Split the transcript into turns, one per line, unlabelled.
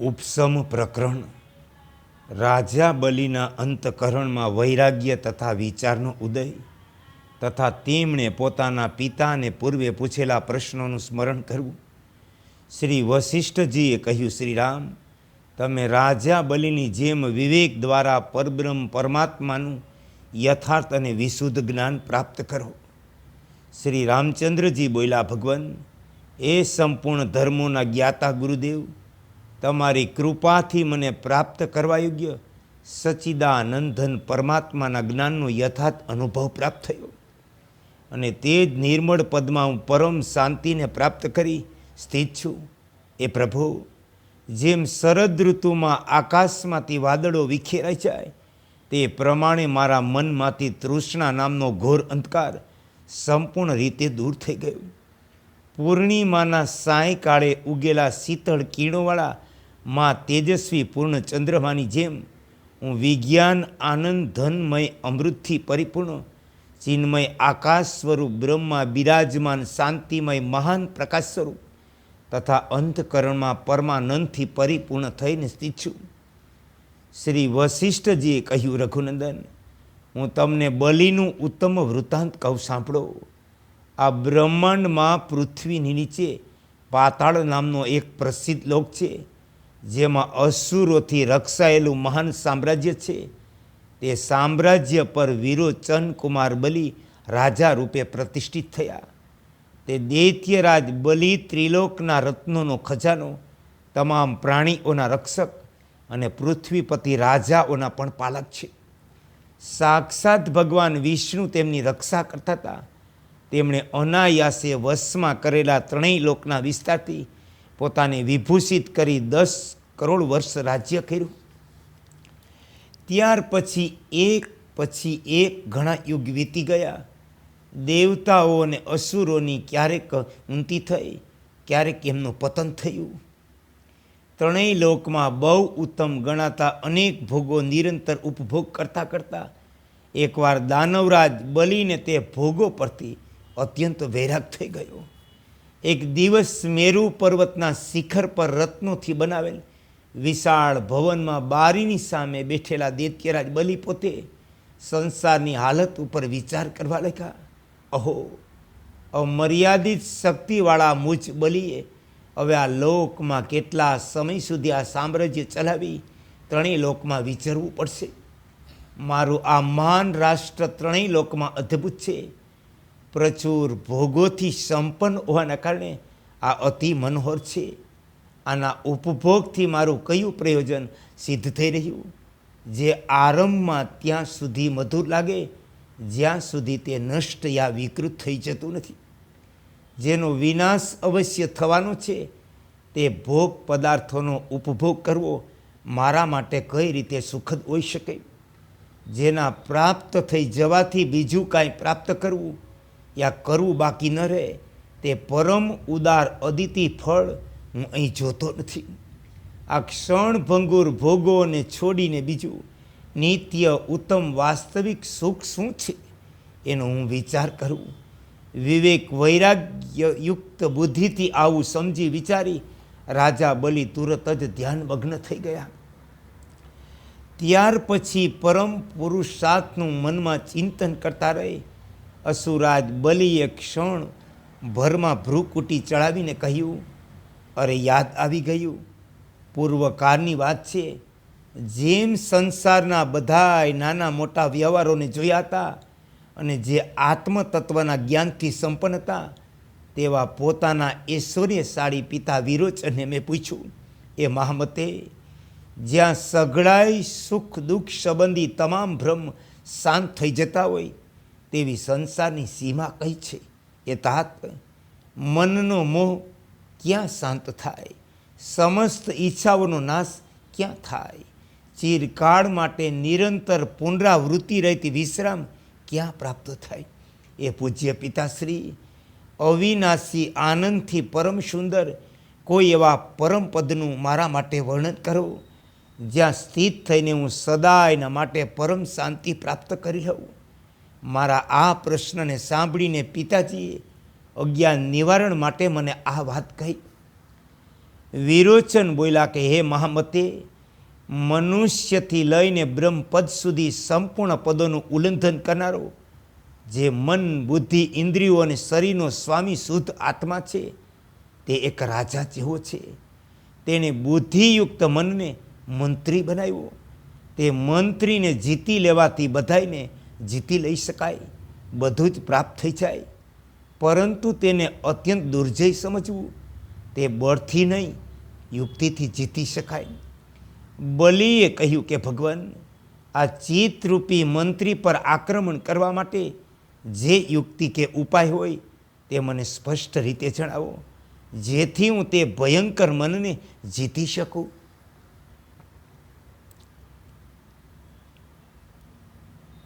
ઉપસમ પ્રકરણ. રાજા બલિના અંતકરણમાં વૈરાગ્ય તથા વિચારનો ઉદય તથા તેમણે પોતાના પિતાને પૂર્વે પૂછેલા પ્રશ્નોનું સ્મરણ કરવું. શ્રી વશિષ્ઠજીએ કહ્યું શ્રી રામ તમે રાજા બલિની જેમ વિવેક દ્વારા પરબ્રહ્મ પરમાત્માનું યથાર્થ અને વિશુદ્ધ જ્ઞાન પ્રાપ્ત કરો. શ્રી રામચંદ્રજી બોલ્યા, ભગવાન, એ સંપૂર્ણ ધર્મોના જ્ઞાતા ગુરુદેવ તમારી કૃપાથી મને પ્રાપ્ત કરવા યોગ્ય સચિદાનંદન પરમાત્માના જ્ઞાનનો યથાર્થ અનુભવ પ્રાપ્ત થયો. અને તે જ નિર્મળ પદમાં હું પરમ શાંતિને પ્રાપ્ત કરી સ્થિત છું. એ પ્રભુ, જેમ શરદ ઋતુમાં આકાશમાંથી વાદળો વિખેરાઈ જાય, તે પ્રમાણે મારા મનમાંથી તૃષ્ણા નામનો ઘોર અંધકાર સંપૂર્ણ રીતે દૂર થઈ ગયો. પૂર્ણિમાના સાયંકાળે ઉગેલા શીતળ કિરણોવાળા માં તેજસ્વી પૂર્ણ ચંદ્રમાની જેમ હું વિજ્ઞાન, આનંદ, ધનમય, અમૃતથી પરિપૂર્ણ, ચિન્મય આકાશ સ્વરૂપ, બ્રહ્મા બિરાજમાન, શાંતિમય, મહાન પ્રકાશ સ્વરૂપ તથા અંતકરણમાં પરમાનંદથી પરિપૂર્ણ થઈને સ્થિત છું. શ્રી વશિષ્ઠજીએ કહ્યું, રઘુનંદન, હું તમને બલિનું ઉત્તમ વૃત્તાંત કહું, સાંભળો. આ બ્રહ્માંડમાં પૃથ્વીની નીચે પાતાળ નામનો એક પ્રસિદ્ધ લોક છે. જેમાં અસુરોથી રક્ષાયેલું મહાન સામ્રાજ્ય છે. તે સામ્રાજ્ય પર વિરોચન કુમાર બલિ રાજા રૂપે પ્રતિષ્ઠિત થયા. તે દૈત્યરાજ બલિ ત્રિલોકના રત્નોનો ખજાનો, તમામ પ્રાણીઓના રક્ષક અને પૃથ્વીપતિ રાજાઓના પણ પાલક છે. સાક્ષાત ભગવાન વિષ્ણુ તેમની રક્ષા કરતા હતા. તેમણે અનાયાસે વશમાં કરેલા ત્રણેય લોકના વિસ્તારથી પોતાને વિભૂષિત કરી દસ કરોડ વર્ષ રાજ્ય કર્યું. ત્યાર પછી એક પછી એક ઘણા યુગ વીતી ગયા. દેવતાઓ અને અસુરોની ક્યારેક ઉંતી થઈ, ક્યારેક એમનું પતન થયું. ત્રણેય લોકમાં બહુ ઉત્તમ ગણાતા અનેક ભોગો નિરંતર ઉપભોગ કરતાં કરતાં એકવાર દાનવરાજ બલીને તે ભોગો પરથી અત્યંત વૈરાગ થઈ ગયો. એક દિવસ મેરુ પર્વતના શિખર પર રત્નોથી બનાવેલ વિશાળ ભવનમાં બારીની સામે બેઠેલા દૈત્યરાજ બલિ પોતે સંસારની હાલત ઉપર વિચાર કરવા લાગ્યા. અહો, અમર્યાદિત શક્તિવાળા મુજ બલીએ હવે આ લોકમાં કેટલા સમય સુધી આ સામ્રાજ્ય ચલાવી ત્રણેય લોકમાં વિચરવું પડશે? મારું આ મહાન રાષ્ટ્ર ત્રણેય લોકમાં અદ્ભુત છે. પ્રચુર ભોગોથી સંપન્ન હોવાના કારણે આ અતિ મનોહર છે. આના ઉપભોગથી મારું કયું પ્રયોજન સિદ્ધ થઈ રહ્યું? જે આરંભમાં ત્યાં સુધી મધુર લાગે, જ્યાં સુધી તે નષ્ટ યા વિકૃત થઈ જતું નથી. જેનો વિનાશ અવશ્ય થવાનો છે, તે ભોગ પદાર્થોનો ઉપભોગ કરવો મારા માટે કઈ રીતે સુખદ હોઈ શકે? જેના પ્રાપ્ત થઈ જવાથી બીજું કાંઈ પ્રાપ્ત કરવું યા કરવું બાકી ન રહે, તે પરમ ઉદાર અદિતિ ફળ હું અહીં જોતો નથી. આ ક્ષણભંગુર ભોગોને છોડીને બીજું નિત્ય ઉત્તમ વાસ્તવિક સુખ શું છે? એનો હું વિચાર કરું. વિવેક વૈરાગ્યયુક્ત બુદ્ધિથી આવું સમજી વિચારી રાજા બલિ તુરત જ ધ્યાનમગ્ન થઈ ગયા. ત્યાર પછી પરમ પુરુષાર્થનું મનમાં ચિંતન કરતા રહે. અસુરાજ બલીએ ક્ષણ ભરમાં ભ્રુકુટી ચડાવીને કહ્યું, અરે, યાદ આવી ગયું. પૂર્વકાળની વાત છે. જેમ સંસારના બધાય નાના મોટા વ્યવહારોને જોયા હતા અને જે આત્મતત્વના જ્ઞાનથી સંપન્ન હતા, તેવા પોતાના ઐશ્વર્યશાળી પિતા વિરોચને મેં પૂછ્યું, એ મહામતે, જ્યાં સઘળાઈ સુખ દુઃખ સંબંધી તમામ ભ્રમ શાંત થઈ જતા હોય તેવી સંસારની સીમા કઈ છે? એ તાત મનનો મોહ ક્યાં શાંત થાય? સમસ્ત ઈચ્છાઓનો નાશ ક્યાં થાય? ચિરકાળ માટે નિરંતર પુનરાવૃત્તિ રહેતી વિશ્રામ ક્યાં પ્રાપ્ત થાય? એ પૂજ્ય પિતાશ્રી, અવિનાશી આનંદથી પરમ સુંદર કોઈ એવા પરમ પદનું મારા માટે વર્ણન કરો, જ્યાં સ્થિત થઈને હું સદાયના માટે પરમ શાંતિ પ્રાપ્ત કરી લઉં મારા આ પ્રશ્નને સાંભળીને પિતાજીએ અજ્ઞાન નિવારણ માટે મને આ વાત કહી. વિરોચન બોલ્યા કે, હે મહામતે, મનુષ્યથી લઈને બ્રહ્મપદ સુધી સંપૂર્ણ પદોનું ઉલ્લંઘન કરનારો, જે મન, બુદ્ધિ, ઇન્દ્રિયો અને શરીરનો સ્વામી શુદ્ધ આત્મા છે, તે એક રાજા જેવો છે. તેણે બુદ્ધિયુક્ત મનને મંત્રી બનાવ્યો. તે મંત્રીને જીતી લેવાથી બધાયને જીતી લઈ શકાય, બધું જ પ્રાપ્ત થઈ જાય. પરંતુ તેને અત્યંત દુર્જય સમજવું, તે બળથી નહીં, યુક્તિથી જીતી શકાય. બલિએ કહ્યું કે, ભગવાન, આ ચિત્તરૂપી મંત્રી પર આક્રમણ કરવા માટે જે યુક્તિ કે ઉપાય હોય, તે મને સ્પષ્ટ રીતે જણાવો, જેથી હું તે ભયંકર મનને જીતી શકું.